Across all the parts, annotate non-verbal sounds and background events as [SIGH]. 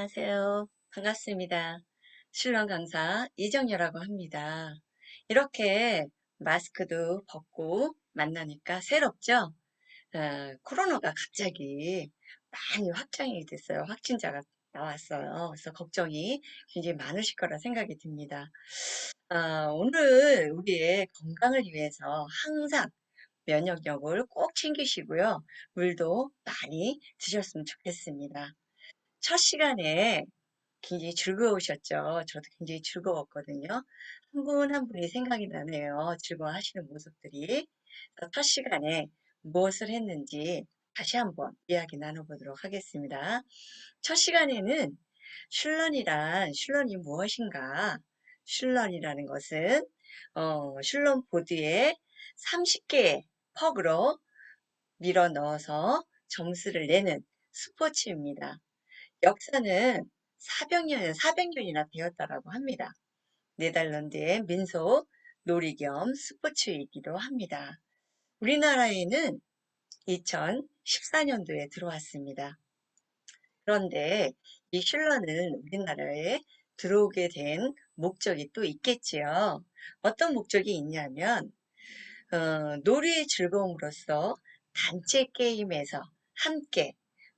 안녕하세요. 반갑습니다. 신랑 강사 이정여라고 합니다. 이렇게 마스크도 벗고 만나니까 새롭죠? 어, 코로나가 갑자기 많이 확장이 됐어요. 확진자가 나왔어요. 그래서 걱정이 굉장히 많으실 거라 생각이 듭니다. 아, 오늘 우리의 건강을 위해서 항상 면역력을 꼭 챙기시고요. 물도 많이 드셨으면 좋겠습니다. 첫 시간에 굉장히 즐거우셨죠? 저도 굉장히 즐거웠거든요. 한분한 분이 생각이 나네요. 즐거워하시는 모습들이. 첫 시간에 무엇을 했는지 다시 한번 이야기 나눠보도록 하겠습니다. 첫 시간에는 슐런이란 슐런이 무엇인가? 슐런이라는 것은 어, 슐런 보드에 30개의 퍽으로 밀어 넣어서 점수를 내는 스포츠입니다. 역사는 400년, 400년이나 되었다라고 합니다. 네덜란드의 민속 놀이 겸 스포츠이기도 합니다. 우리나라에는 2014년도에 들어왔습니다. 그런데 이 슐러는 우리나라에 들어오게 된 목적이 또 있겠지요. 어떤 목적이 있냐면 어, 놀이의 즐거움으로써 단체 게임에서 함께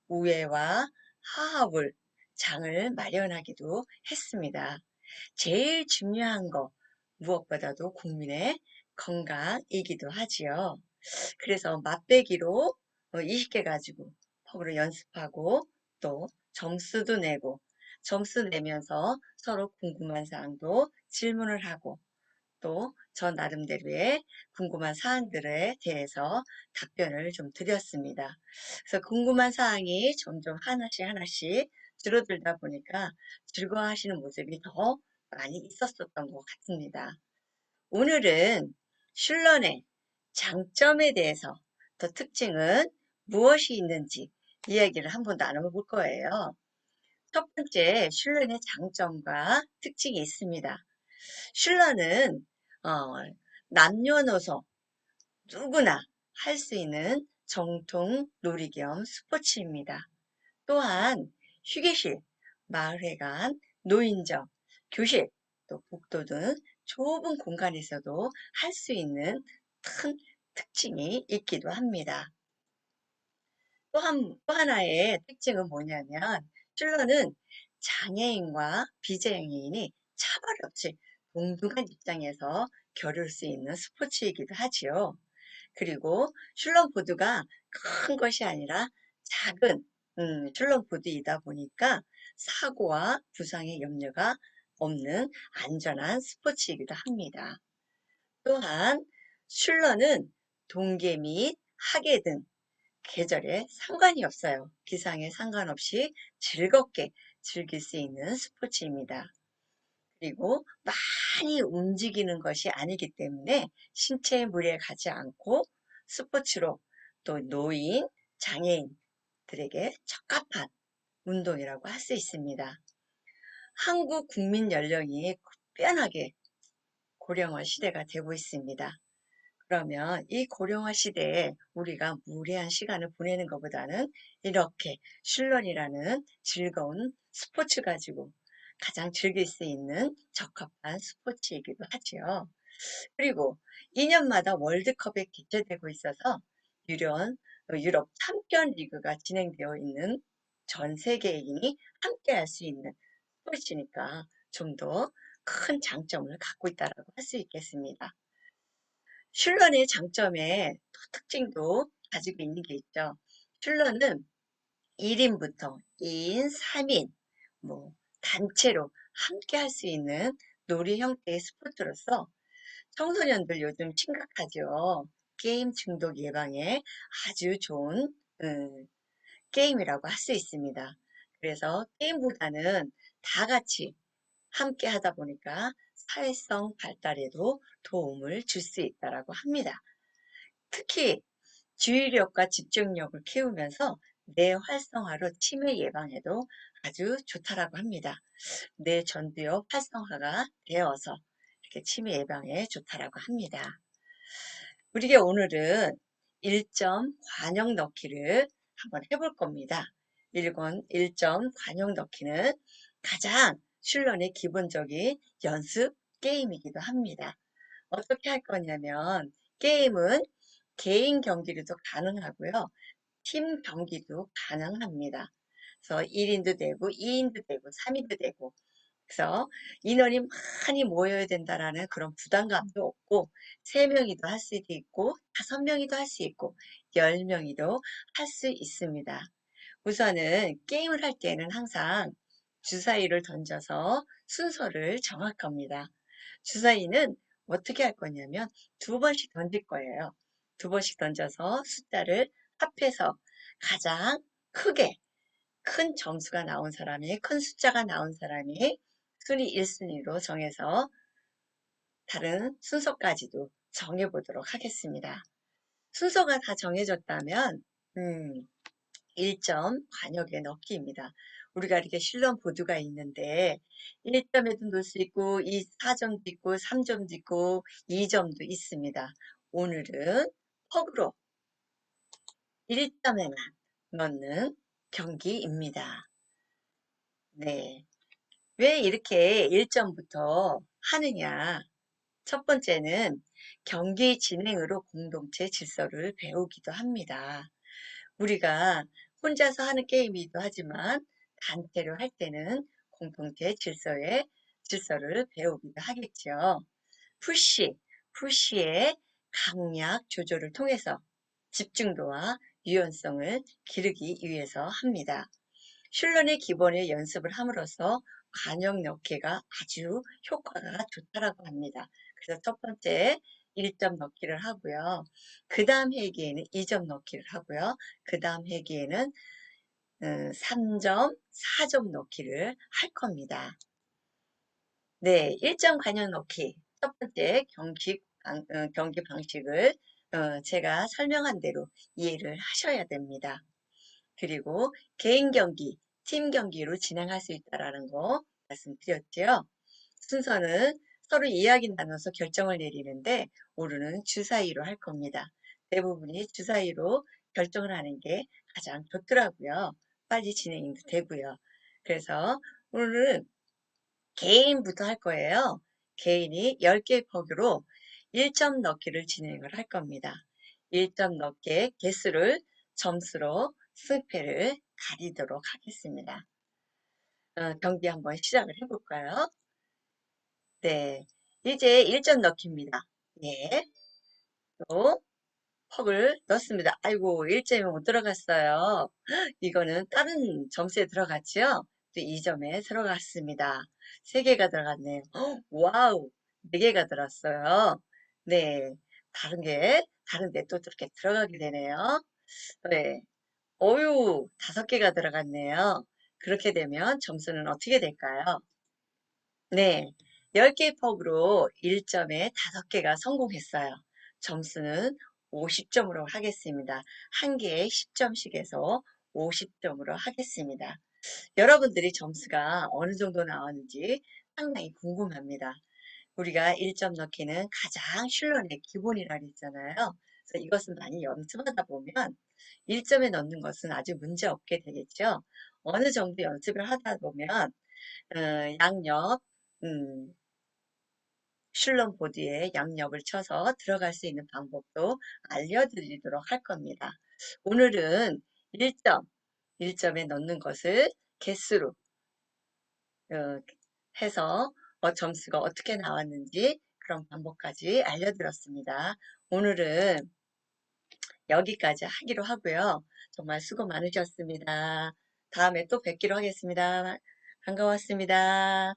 우애와 화합을 장을 마련하기도 했습니다. 제일 중요한 거 무엇보다도 국민의 건강이기도 하지요. 그래서 맛배기로 20개 어, 가지고 퍽으로 연습하고 또 점수도 내고 점수 내면서 서로 궁금한 사항도 질문을 하고 또 저 나름대로의 궁금한 사항들에 대해서 답변을 좀 드렸습니다. 그래서 궁금한 사항이 점점 하나씩 하나씩 줄어들다 보니까 즐거워하시는 모습이 더 많이 있었었던 것 같습니다. 오늘은 슐런의 장점에 대해서 더 특징은 무엇이 있는지 이야기를 한번 나눠볼 거예요. 첫 번째, 슐런의 장점과 특징이 있습니다. 슐런은 어, 남녀노소 누구나 할 수 있는 정통 놀이 겸 스포츠입니다. 또한 휴게실, 마을회관, 노인정, 교실, 또 복도 등 좁은 공간에서도 할 수 있는 큰 특징이 있기도 합니다. 또, 한, 또 하나의 특징은 뭐냐면 슐러는 장애인과 비장애인이 차별 없이 동등한 입장에서 겨룰 수 있는 스포츠이기도 하지요. 그리고 슐런보드가 큰 것이 아니라 작은 음, 슐런보드이다 보니까 사고와 부상의 염려가 없는 안전한 스포츠이기도 합니다. 또한 슐런은 동계 및 하계 등 계절에 상관이 없어요. 기상에 상관없이 즐겁게 즐길 수 있는 스포츠입니다. 그리고 많이 움직이는 것이 아니기 때문에 신체에 무리에 가지 않고 스포츠로 또 노인, 장애인들에게 적합한 운동이라고 할 수 있습니다. 한국 국민 연령이 급변하게 고령화 시대가 되고 있습니다. 그러면 이 고령화 시대에 우리가 무리한 시간을 보내는 것보다는 이렇게 슐런이라는 즐거운 스포츠 가지고 가장 즐길 수 있는 적합한 스포츠이기도 하지요. 그리고 2년마다 월드컵에 개최되고 있어서 유련, 유럽 참견 리그가 진행되어 있는 전 세계인이 함께 할 수 있는 스포츠니까 좀 더 큰 장점을 갖고 있다고 할수 있겠습니다. 슐런의 장점에 특징도 가지고 있는 게 있죠. 슐런은 1인부터 2인, 3인, 뭐 단체로 함께 할 수 있는 놀이 형태의 스포츠로서 청소년들 요즘 심각하죠. 게임 중독 예방에 아주 좋은 음, 게임이라고 할 수 있습니다. 그래서 게임보다는 다 같이 함께 하다 보니까 사회성 발달에도 도움을 줄 수 있다고 합니다. 특히 주의력과 집중력을 키우면서 뇌 활성화로 치매 예방에도 아주 좋다라고 합니다. 뇌 전두엽 활성화가 되어서 이렇게 치매 예방에 좋다라고 합니다. 우리가 오늘은 1점 관역 넣기를 한번 해볼 겁니다. 1권 1점 관용 넣기는 가장 슐런의 기본적인 연습 게임이기도 합니다. 어떻게 할 거냐면 게임은 개인 경기로도 가능하고요. 팀 경기도 가능합니다. 그래서 1인도 되고 2인도 되고 3인도 되고 그래서 인원이 많이 모여야 된다라는 그런 부담감도 없고 3명이도 할 수도 있고 5명이도 할 수 있고 10명이도 할 수 있습니다. 우선은 게임을 할 때는 항상 주사위를 던져서 순서를 정할 겁니다. 주사위는 어떻게 할 거냐면 두 번씩 던질 거예요. 두 번씩 던져서 숫자를 합해서 가장 크게 큰 점수가 나온 사람이 큰 숫자가 나온 사람이 순위 1순위로 정해서 다른 순서까지도 정해보도록 하겠습니다. 순서가 다 정해졌다면 음, 1점 관역에 넣기입니다. 우리가 이렇게 실론 보드가 있는데 1점에도 넣을 수 있고 2, 4점도 있고 3점도 있고 2점도 있습니다. 오늘은 퍽으로 1점에만 넣는 경기입니다. 네. 왜 이렇게 1점부터 하느냐? 첫 번째는 경기 진행으로 공동체 질서를 배우기도 합니다. 우리가 혼자서 하는 게임이기도 하지만 단체로 할 때는 공동체 질서의 질서를 배우기도 하겠죠. 푸시, 푸시의 강약 조절을 통해서 집중도와 유연성을 기르기 위해서 합니다. 슐런의 기본의 연습을 함으로써 관역 넣기가 아주 효과가 좋다라고 합니다. 그래서 첫 번째 1점 넣기를 하고요. 그 다음 회기에는 2점 넣기를 하고요. 그 다음 회기에는 3점, 4점 넣기를 할 겁니다. 네, 1점 관역 넣기. 첫 번째 경기, 어, 경기 방식을 어, 제가 설명한 대로 이해를 하셔야 됩니다. 그리고 개인 경기, 팀 경기로 진행할 수 있다는 거 말씀드렸죠. 순서는 서로 이야기 나눠서 결정을 내리는데 오늘은 주사위로 할 겁니다. 대부분이 주사위로 결정을 하는 게 가장 좋더라고요. 빨리 진행도 되고요. 그래서 오늘은 개인부터 할 거예요. 개인이 10개 폭으로 1점 넣기를 진행을 할 겁니다. 1점 넣기의 개수를 점수로 승패를 가리도록 하겠습니다. 어, 경기 한번 시작을 해볼까요? 네, 이제 1점 넣기입니다. 예, 또 퍽을 넣습니다. 아이고 1점이 못 들어갔어요. [GASPS] 이거는 다른 점수에 들어갔죠? 또 2점에 들어갔습니다. 3개가 들어갔네요. [GASPS] 와우 4개가 들었어요. 네, 다른 게 다른 데 또 이렇게 들어가게 되네요. 네, 어유 다섯 개가 들어갔네요. 그렇게 되면 점수는 어떻게 될까요? 네, 10개 퍽으로 1점에 5개가 성공했어요. 점수는 50점으로 하겠습니다. 한 개에 10점씩 해서 50점으로 하겠습니다. 여러분들이 점수가 어느 정도 나왔는지 상당히 궁금합니다. 우리가 1점 넣기는 가장 슐런의 기본이라 그랬잖아요. 그래서 이것은 많이 연습하다 보면 1점에 넣는 것은 아주 문제 없게 되겠죠. 어느 정도 연습을 하다 보면 어, 양옆 음, 슐런 보드에 양옆을 쳐서 들어갈 수 있는 방법도 알려드리도록 할 겁니다. 오늘은 1점, 1점에 넣는 것을 개수로 어, 해서 어, 점수가 어떻게 나왔는지 그런 방법까지 알려드렸습니다. 오늘은 여기까지 하기로 하고요. 정말 수고 많으셨습니다. 다음에 또 뵙기로 하겠습니다. 반가웠습니다.